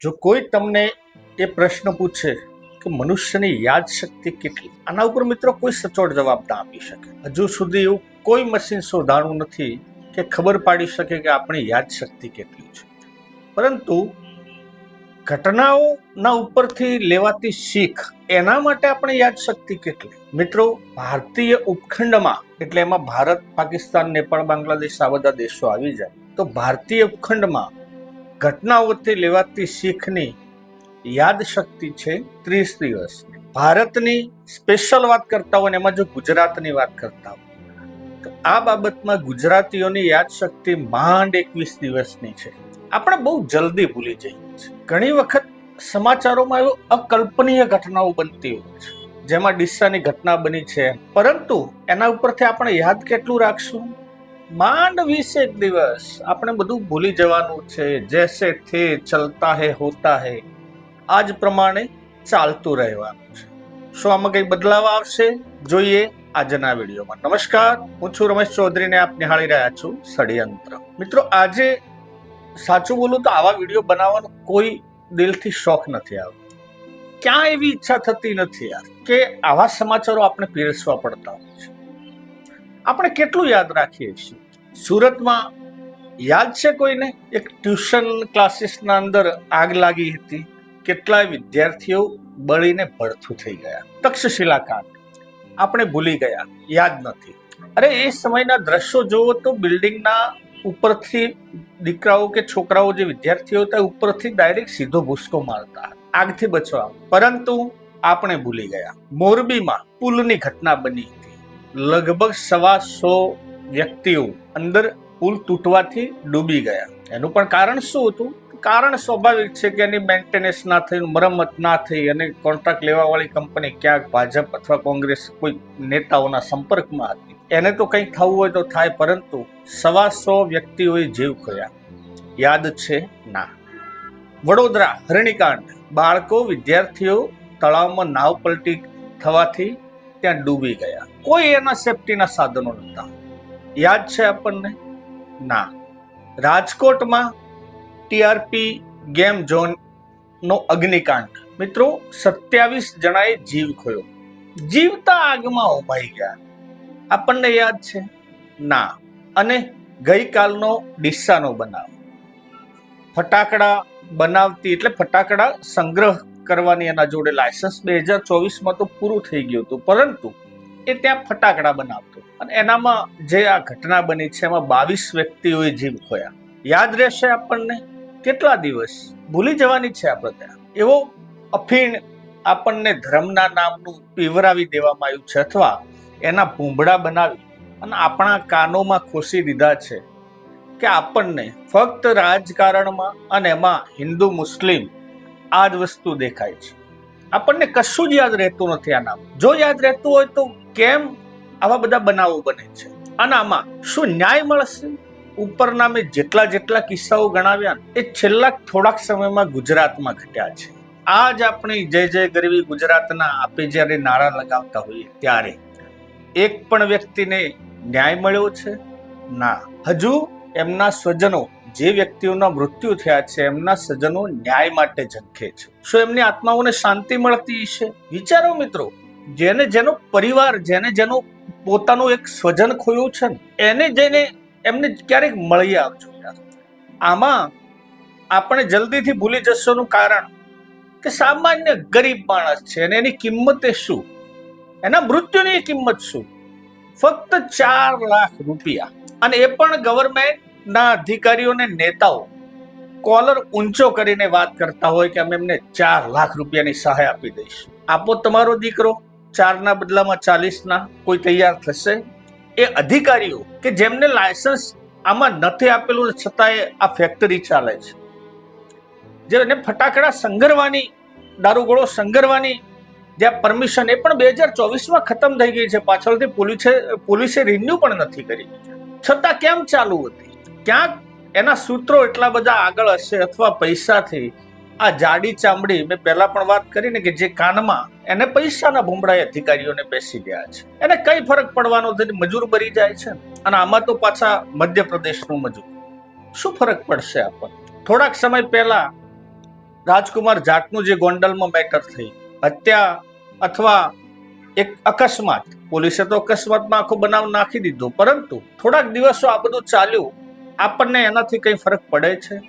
જો કોઈ તમને એ પ્રશ્ન પૂછે કે મનુષ્યની યાદ શક્તિ કેટલી, આના ઉપર મિત્રો કોઈ સચોટ જવાબ ના આપી શકે. હજુ સુધી એવું કોઈ મશીન શોધાણું નથી કે ખબર પાડી શકે કે આપણી યાદ શક્તિ કેટલી છે. પરંતુ ઘટનાઓના ઉપરથી લેવાતી શીખ, એના માટે આપણે યાદ શક્તિ કેટલી? મિત્રો, ભારતીય ઉપખંડમાં, એટલે એમાં ભારત, પાકિસ્તાન, નેપાળ, બાંગ્લાદેશ, આ બધા દેશો આવી જાય, તો ભારતીય ઉપખંડમાં ઘટનાઓથી લેવાતી શીખની યાદશક્તિ છે ત્રીસ દિવસ. ભારતની સ્પેશિયલ વાત કરતા હોય ને એમાં જો ગુજરાતની વાત કરતા હોય, તો આ બાબતમાં ગુજરાતીઓની યાદશક્તિ માંડ એકવીસ દિવસની છે. આપણે બહુ જલ્દી ભૂલી જઈએ છીએ. ઘણી વખત સમાચારોમાં એવો અકલ્પનીય ઘટનાઓ બનતી હોય છે. જેમાં ડિસ્સાની ઘટના બની છે. પરંતુ એના ઉપરથી આપણે યાદ કેટલું રાખશું? માંડ વીસ એક દિવસ આપણે બધું ભૂલી જવાનું છે. જૈસે થે ચલતા હે, હોતા હે. આજ પ્રમાણે ચાલતું રહેવાનું છે. શું આમાં કંઈ બદલાવ આવશે? જોઈએ આજના વિડીયોમાં. નમસ્કાર, હું છું રમેશ ચૌધરીને આપ નિહાળી રહ્યા છું ષડયંત્ર. મિત્રો, આજે સાચું બોલું તો આવા વીડિયો બનાવવાનો કોઈ દિલથી શોખ નથી આવતો. ક્યાં એવી ઈચ્છા થતી નથી યાર, કે આવા સમાચારો આપણે પીરસવા પડતા હોય છે. આપણે કેટલું યાદ રાખીએ છીએ? સુરતમાં યાદ છે કોઈને? એક ટ્યુશન ક્લાસીસના અંદર આગ લાગી હતી. કેટલાય વિદ્યાર્થીઓ બળીને ભડથું થઈ ગયા. તક્ષશિલા કાંડ આપણે ભૂલી ગયા. યાદ નથી. અરે, એ સમયના દ્રશ્યો જોવો તો બિલ્ડિંગના ઉપરથી દીકરાઓ કે છોકરાઓ જે વિદ્યાર્થીઓ હતા ઉપરથી ડાયરેક્ટ સીધો ભૂસકો મારતા આગથી બચવા. પરંતુ આપણે ભૂલી ગયા. મોરબીમાં પુલની ઘટના બની. લગભગ સવા સો વ્યક્તિઓ અંદર પુલ તૂટવાથી ડૂબી ગયા. એનું પણ કારણ શું હતું? કારણ સ્વાભાવિક છે કે એની મેન્ટેનન્સ ના થઈ, મરમ્મત ના થઈ અને કોન્ટ્રાક્ટ લેવાવાળી કંપની ક્યાંક ભાજપ અથવા કોંગ્રેસ કોઈ નેતાઓના સંપર્કમાં હતી. એને તો કંઈક થવું હોય તો થાય, પરંતુ સવા સો વ્યક્તિઓએ જીવ ખોયા. યાદ છે ના. વડોદરા હરણીકાંડ બાળકો, વિદ્યાર્થીઓ તળાવમાં નાવ પલટી થવાથી ત્યાં ડૂબી ગયા. કોઈ એના સેફટીના સાધનો નહોતા. યાદ છે આપણને? ના. રાજકોટમાં ટીઆરપી ગેમ ઝોનનો અગ્નિકાંડ. મિત્રો, સત્યાવીસ જણાએ જીવ ખોયો. જીવતા આગમાં ઉભાઈ ગયા. આપણને યાદ છે? ના. અને ગઈકાલનો ડિસ્સાનો બનાવ. ફટાકડા બનાવતી એટલે ફટાકડા સંગ્રહ કરવાની એના જોડે લાયસન્સ બે હજાર ચોવીસમાં તો પૂરું થઈ ગયું હતું. પરંતુ એ ત્યાં ફટાકડા બનાવતો. અને એનામાં જે આ ઘટના બની છે, એમાં બાવીસ વ્યક્તિઓએ જીવ ખોયા. યાદ રહેશે આપણને કેટલા દિવસ? ભૂલી જવાની છે આપણે ત્યાં. એવો અફીણ આપણને ધર્મના નામનું પીવરાવી દેવામાં આવ્યું છે અથવા એના ભૂંભળા બનાવી અને આપણા કાનોમાં ખોસી દીધા છે કે આપણને ફક્ત રાજકારણમાં અને એમાં હિન્દુ, મુસ્લિમ આ જ વસ્તુ દેખાય છે. આપણને કશું જ યાદ રહેતું નથી આ જો યાદ રહેતું હોય તો કેમ આવા બધા બનાવો બને છે? અને આમાં શું ન્યાય મળશે? ઉપરના મેં જેટલા જેટલા કિસ્સાઓ ગણાવ્યા એ છેલ્લા થોડાક સમયમાં ગુજરાતમાં ઘટ્યા છે. આ જ આપણે જય જય ગરવી ગુજરાતના આપે જ્યારે નારા લગાવતા હોઈએ ત્યારે એક પણ વ્યક્તિને ન્યાય મળ્યો છે? ના. હજુ એમના સ્વજનો જે વ્યક્તિઓના મૃત્યુ થયા છે, એમના સજનો ન્યાય માટે ઝંખે છે. શું એમની આત્માઓને શાંતિ મળતી છે વિચારો મિત્રો, જેને જેનો પરિવાર, જેને જેનો પોતાનું એક સ્વજન ખોયું છે ને, એને જઈને એમને ક્યારેક મળી આવજો યાર. આમાં આપણે જલ્દીથી ભૂલી જશોનું કારણ કે સામાન્ય ગરીબ માણસ છે અને એની કિંમત એ શું? એના મૃત્યુની કિંમત શું? ફક્ત ચાર લાખ રૂપિયા. અને એ પણ ગવર્મેન્ટના અધિકારીઓને નેતાઓ કોલર ઊંચો કરીને વાત કરતા હોય કે અમે એમને ચાર લાખ રૂપિયાની સહાય આપી દઈશું. આપો તમારો દીકરો, ચારના બદલામાં ચાલીસના, કોઈ તૈયાર થશે? એ અધિકારીઓ કે જેમને લાયસન્સ આમાં નથી આપેલું છતાંય આ ફેક્ટરી ચાલે છે. જેને ફટાકડા સંગરવાની, દારૂગોળો સંગરવાની, જ્યાં પરમિશન એ પણ બે હજાર ચોવીસમાં ખતમ થઈ ગઈ છે. પાછળથી પોલીસે પોલીસે રિન્યુ પણ નથી કરી. છતાં કેમ ચાલુ હતી? ક્યાંક એના સૂત્રો એટલા બધા આગળ હશે અથવા પૈસાથી? આ જાડી ચામડી, મેં પહેલા પણ વાત કરી ને કે જે કાનમાં એને પૈસાના ભૂમડાએ અધિકારીઓને બેસી ગયા છે. એને કઈ ફરક પડવાનો નથી મજૂર બની જાય છે. અને આમાં તો પાછા મધ્યપ્રદેશનું મજૂર. શું ફરક પડશે આપણને થોડાક સમય પહેલા રાજકુમાર જાટનું જે ગોંડલમાં મેટર થઈ, હત્યા અથવા એક અકસ્માત, પોલીસે તો અકસ્માતમાં આખો બનાવ નાખી દીધો. પરંતુ થોડાક દિવસો આ બધું ચાલ્યું આપણને એનાથી કંઈ ફરક પડે છે?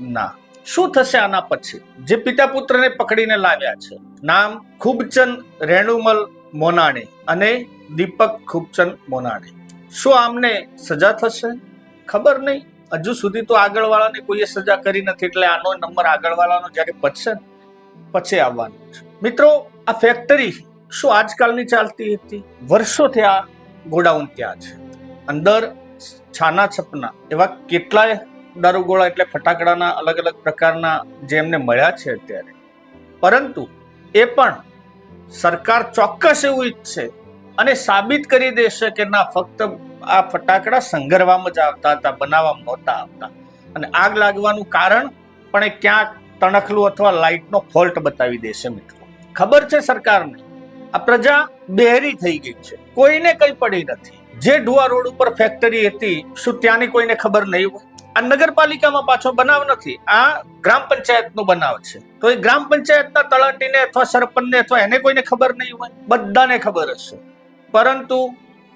ના. શું થશે આના પછી? જે પિતા પુત્રને પકડીને લાવ્યા છે. નામ ખૂબચંદ રેણુમલ મોનાણી અને દીપક ખૂબચંદ મોનાણી. શું આમને સજા થશે? ખબર નહીં. હજુ સુધી તો આગળવાળાને કોઈએ સજા કરી નથી, એટલે આનો નંબર આગળવાળાનો જ્યારે પચશે પછી આવવાનું છે. મિત્રો, આ ફેક્ટરી શું આજકાલની ચાલતી હતી? વર્ષોથી આ ગોડાઉન ત્યાં છે. અંદર છાના છપના એવા કેટલાય દારૂગોળા એટલે ફટાકડાના અલગ અલગ પ્રકારના જે એમને મળ્યા છે અત્યારે. પરંતુ એ પણ સરકાર ચોક્કસ એવું ઈચ્છે અને સાબિત કરી દેશે કે ના, ફક્ત આ ફટાકડા સંઘરવામાં જ આવતા હતા, બનાવવામાં નહોતા આવતા. અને આગ લાગવાનું કારણ પણ એ ક્યાંક તણખલું અથવા લાઇટનો ફોલ્ટ બતાવી દેશે મિત્રો. ખબર છે સરકારને? આ પ્રજા બેહરી થઈ ગઈ છે. કોઈને કંઈ પડી નથી. જે ઢુવા રોડ ઉપર ફેક્ટરી હતી, શું ત્યાંની કોઈને ખબર નહીં હોય? આ નગરપાલિકામાં પાછો બનાવ નથી, આ ગ્રામ પંચાયતનો બનાવ છે. તો એ ગ્રામ પંચાયતના તલાટીને અથવા સરપંચને અથવા એને કોઈને ખબર નહીં હોય? બધાને ખબર હશે. પરંતુ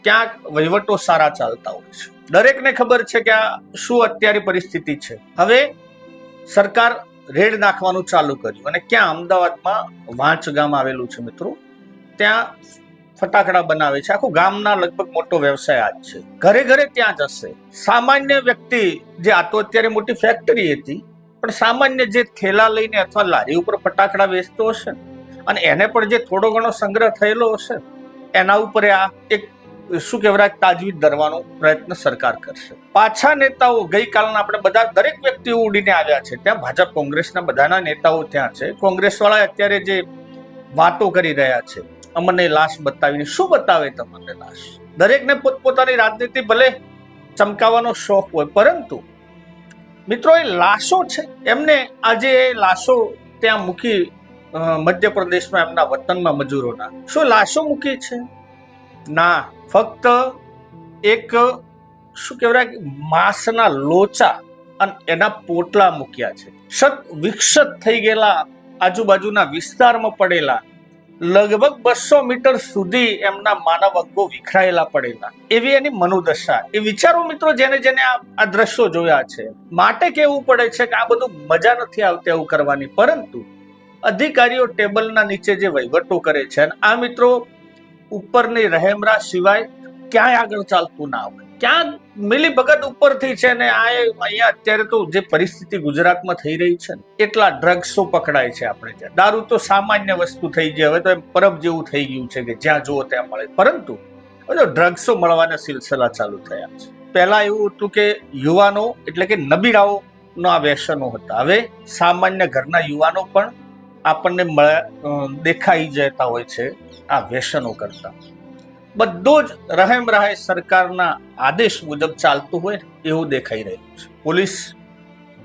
ક્યાંક વહીવટો સારા ચાલતા હોય છે. દરેકને ખબર છે કે આ શું અત્યારે પરિસ્થિતિ છે. હવે સરકાર રેડ નાખવાનું ચાલુ કર્યું. અને ક્યાં અમદાવાદમાં વાંચ ગામ આવેલું છે મિત્રો? ત્યાં ફટાકડા બનાવે છે. આખું ગામના લગભગ મોટો વ્યવસાય આજ છે. ઘરે ઘરે ત્યાં જશે સામાન્ય વ્યક્તિ જે આ તો અત્યારે મોટી ફેક્ટરી હતી, પણ સામાન્ય જે થેલા લઈને અથવા લારી ઉપર ફટાકડા વેચતો હશે અને એને પણ જે થોડો ઘણો સંગ્રહ થયેલો હશે, એના ઉપર આ એક, શું કહેવાય, તાજવીજ ધરવાનો પ્રયત્ન સરકાર કરશે. પાછા નેતાઓ, ગઈકાલના આપણે બધા દરેક વ્યક્તિઓ ઉડીને આવ્યા છે. ત્યાં ભાજપ, કોંગ્રેસના બધાના નેતાઓ ત્યાં છે. કોંગ્રેસવાળા અત્યારે જે વાતો કરી રહ્યા છે અમને લાશ બતાવીને. શું બતાવે તમને લાશ? દરેકને પોતપોતાની રાજનીતિ ભલે ચમકાવવાનો શોખ હોય, પરંતુ મિત્રો એ લાશો છે. એમને આજે એ લાશો ત્યાં મૂકી મધ્યપ્રદેશમાં એમના વતનમાં મજૂરોના. શું લાશો મૂકી છે? ના, ફક્ત એક, શું કહેવાય, માંસના લોચા અને એના પોટલા મૂક્યા છે. સત વિકસત થઈ ગયેલા આજુબાજુના વિસ્તારમાં પડેલા લગભગ બસો મીટર સુધી એમના માનવ અંગો વિખરાયેલા પડેલા. એવી એની મનોદશા. એ વિચારો મિત્રો જેને જેને આ દ્રશ્યો જોયા છે. માટે કેવું પડે છે કે આ બધું મજા નથી આવતી એવું કરવાની. પરંતુ અધિકારીઓ ટેબલના નીચે જે વહીવટો કરે છે આ મિત્રો ઉપરની રહેમરા સિવાય ક્યાંય આગળ ચાલતું ના હોય. ક્યાં મિલી ભગત ઉપરથી છે ને આ અહીંયા અત્યારે તો જે પરિસ્થિતિ ગુજરાતમાં થઈ રહી છે ને એટલા ડ્રગ્સો પકડાય છે આપણે ત્યાં. દારૂ તો સામાન્ય વસ્તુ થઈ ગઈ, હવે તો એમ પરબ જેવું થઈ ગયું છે કે જ્યાં જુઓ ત્યાં મળે. પરંતુ હવે ડ્રગ્સો મળવાના સિલસિલા ચાલુ થયા છે. પહેલાં એવું હતું કે યુવાનો, એટલે કે નબીરાઓ ના વ્યસનો હતા. હવે સામાન્ય ઘરના યુવાનો પણ આપણને મળ્યા દેખાઈ જતા હોય છે આ વ્યસનો કરતા. બધું જ રહેમ રાહે સરકારના આદેશ મુજબ ચાલતું હોય એવું દેખાઈ રહ્યું છે. પોલીસ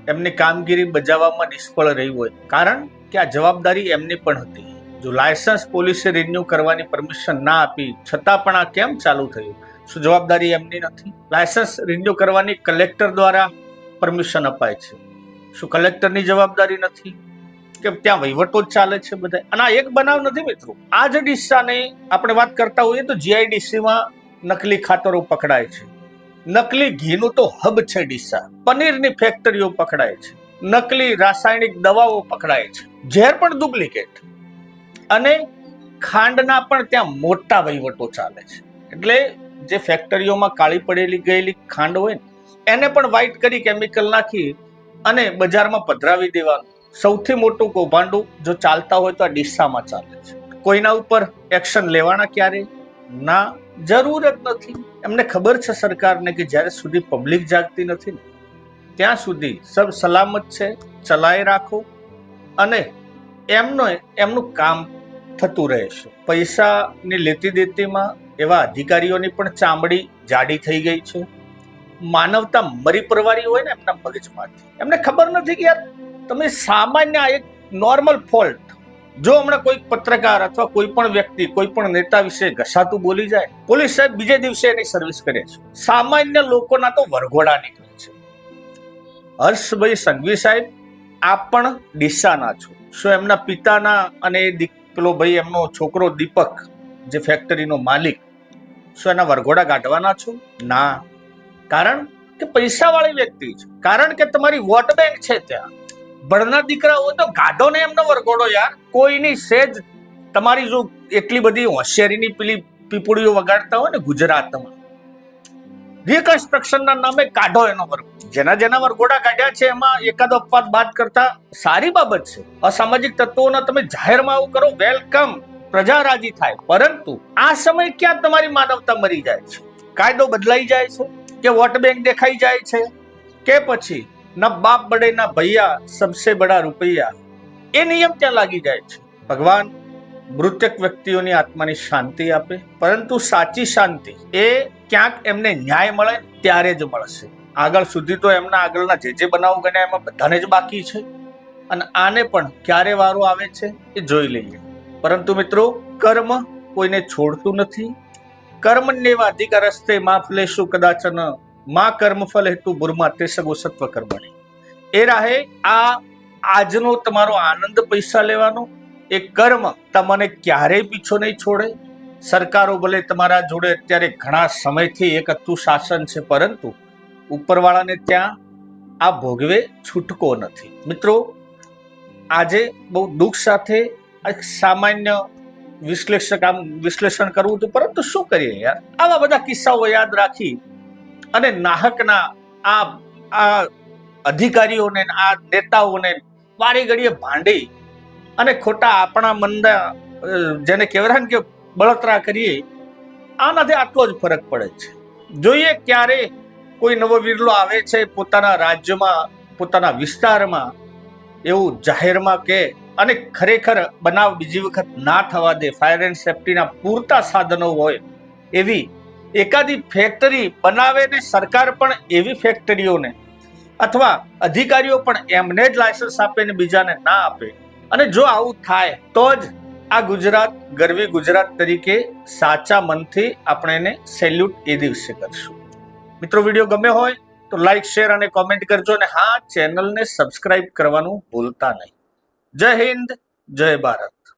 એમની કામગીરી બજાવવામાં નિષ્ફળ રહી હોય. કારણ કે આ જવાબદારી એમની પણ હતી. જો લાયસન્સ પોલીસે રિન્યુ કરવાની પરમિશન ના આપી, છતાં પણ આ કેમ ચાલુ થયું? શું જવાબદારી એમની નથી? લાયસન્સ રિન્યુ કરવાની કલેક્ટર દ્વારા પરમિશન અપાય છે. શું કલેક્ટરની જવાબદારી નથી? કે ત્યાં વહીવટો જ ચાલે છે બધા અને આ એક બનાવ નથી મિત્રો. આ જ ડિસ્સાની આપણે વાત કરતા હોઈએ તો જીઆઈડીસીમાં નકલી ખાતરો પકડાય છે. નકલી ઘીનું તો હબ છે ડીસા. પનીરની ફેક્ટરીઓ પકડાય છે. નકલી રાસાયણિક દવાઓ પકડાય છે. ઝેર પણ ડુપ્લિકેટ. અને ખાંડના પણ ત્યાં મોટા વહીવટો ચાલે છે. એટલે જે ફેક્ટરીઓમાં કાળી પડેલી ગયેલી ખાંડ હોય ને, એને પણ વ્હાઇટ કરી કેમિકલ નાખી અને બજારમાં પધરાવી દેવાનું. સૌથી મોટું કૌભાંડું જો ચાલતા હોય તો આ ડિસ્સામાં ચાલે છે. કોઈના ઉપર એક્શન લેવાના ક્યારે ના, જરૂર જ નથી. એમને ખબર છે સરકારને કે જ્યારે સુધી પબ્લિક જાગતી નથી ને, ત્યાં સુધી સબ સલામત છે ચલાવી રાખો અને એમનો એમનું કામ થતું રહેશે. પૈસાની લેતી દેતીમાં એવા અધિકારીઓની પણ ચામડી જાડી થઈ ગઈ છે. માનવતા મરી પરવારી હોય ને એમના મગજમાંથી. એમને ખબર નથી કે યાર તમે સામાન્ય એક નોર્મલ ફોલ્ટ જો હમણાં કોઈ પત્રકાર અથવા કોઈ પણ વ્યક્તિ, કોઈ પણ નેતા વિશે ઘસાતું બોલી જાય, પોલીસ સાહેબ બીજે દિવસે એની સર્વિસ કરે છે. સામાન્ય લોકોના તો વરઘોડા નીકળે છે. હર્ષભાઈ સંઘવી સાહેબ, આપ પણ ડીસાના છો. શું એમના પિતાના અને પેલો ભાઈ એમનો છોકરો દીપક, જે ફેક્ટરીનો માલિક, શું એના વરઘોડા કાઢવાના છો? ના. કારણ કે પૈસાવાળી વ્યક્તિ છે. કારણ કે તમારી વોટ બેંક છે ત્યાં. ભણના દીકરા હોય તો ગાઢો ને એમનો વરઘોડો યાર. કોઈની સેજ તમારી જો એટલી બધી હોશિયારીની પેલી પીપળીઓ વગાડતા હોય ને ગુજરાતમાં. રિકન્સ્ટ્રક્શનના નામે કાઢો એનો વર્ગ જેના જેના વરઘોડા કાઢ્યા છે, એમાં એકાદ અપવાદ બાદ કરતા સારી બાબત છે. અસામાજિક તત્વોના તમે જાહેરમાં આવું કરો વેલકમ પ્રજા રાજી થાય. પરંતુ આ સમય ક્યાં તમારી માનવતા મરી જાય છે? કાયદો બદલાઈ જાય છે? કે વોટ બેંક દેખાઈ જાય છે? કે પછી ના બાપ બડે ના ભૈયા સબસે બડા રૂપૈયા. એ નિયમ ત્યાં લાગી જાય છે. ભગવાન મૃતક વ્યક્તિઓની આત્માની શાંતિ આપે, પરંતુ સાચી શાંતિ એ ક્યાંક એમને ન્યાય મળે ત્યારે જ મળશે. આગળ સુધી તો એમના આગળના જે જે બનાવો ગણ્યા એમાં બધાને જ બાકી છે. અને આને પણ ક્યારે વારો આવે છે એ જોઈ લઈએ. પરંતુ મિત્રો, કર્મ કોઈને છોડતું નથી. કર્મ નેવા અધિકાર રસ્તે માફ લેશું કદાચન માં કર્મફલ હેતુ બુરમા તે સગો સત્વ કર્મણી. એ રાહે આ આજનો તમારો આનંદ પૈસા લેવાનો, એ કર્મ તમને ક્યારેય પીછો નહીં છોડે. સરકારો ભલે તમારા જોડે અત્યારે ઘણા સમયથી એક હતું શાસન છે, પરંતુ ઉપરવાળાને ત્યાં આ ભોગવે છૂટકો નથી. મિત્રો, આજે બહુ દુઃખ સાથે એક સામાન્ય વિશ્લેષક આમ વિશ્લેષણ કરવું હતું, પરંતુ શું કરીએ યાર? આવા બધા કિસ્સાઓ યાદ રાખી અને નાહકના આ આ અધિકારીઓને, આ નેતાઓને વારી ઘડીએ ભાંડી અને ખોટા આપણા મનના જેને કહેવાય ને કે બળતરા કરીએ, આનાથી આટલો જ ફરક પડે છે. જોઈએ ક્યારે કોઈ નવો વિરલો આવે છે પોતાના રાજ્યમાં, પોતાના વિસ્તારમાં, એવું જાહેરમાં કે અને ખરેખર બનાવ બીજી વખત ના થવા દે, ફાયર એન્ડ સેફટીના પૂરતા સાધનો હોય એવી એકાદી ફેક્ટરી બનાવે ને સરકાર પણ એવી ફેક્ટરીઓને અથવા અધિકારીઓ પણ એમને જ લાયસન્સ આપે ને બીજાને ના આપે. અને જો આવું થાય, તો જ આ ગુજરાત ગરવી ગુજરાત તરીકે સાચા મનથી આપણે એને સેલ્યુટ એ દિવસે કરશું. મિત્રો, વીડિયો ગમે હોય, તો લાઈક શેર અને કોમેન્ટ કરજો અને હા ચેનલને સબસ્ક્રાઇબ કરવાનું ભૂલતા નહીં. જય હિન્દ, જય ભારત.